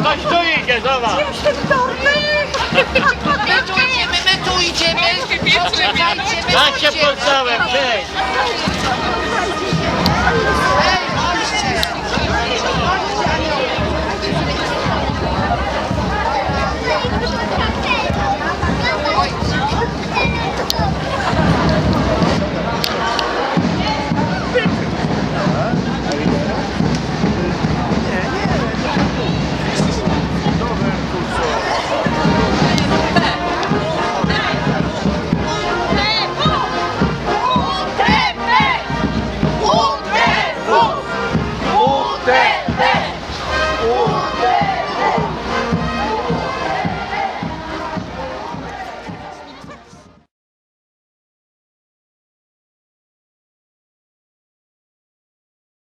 Ktoś tu idzie, zobacz. My tu idziemy, my tu idziemy. Poczekajcie, my tu Dajcie pod idziemy. całe, cześć.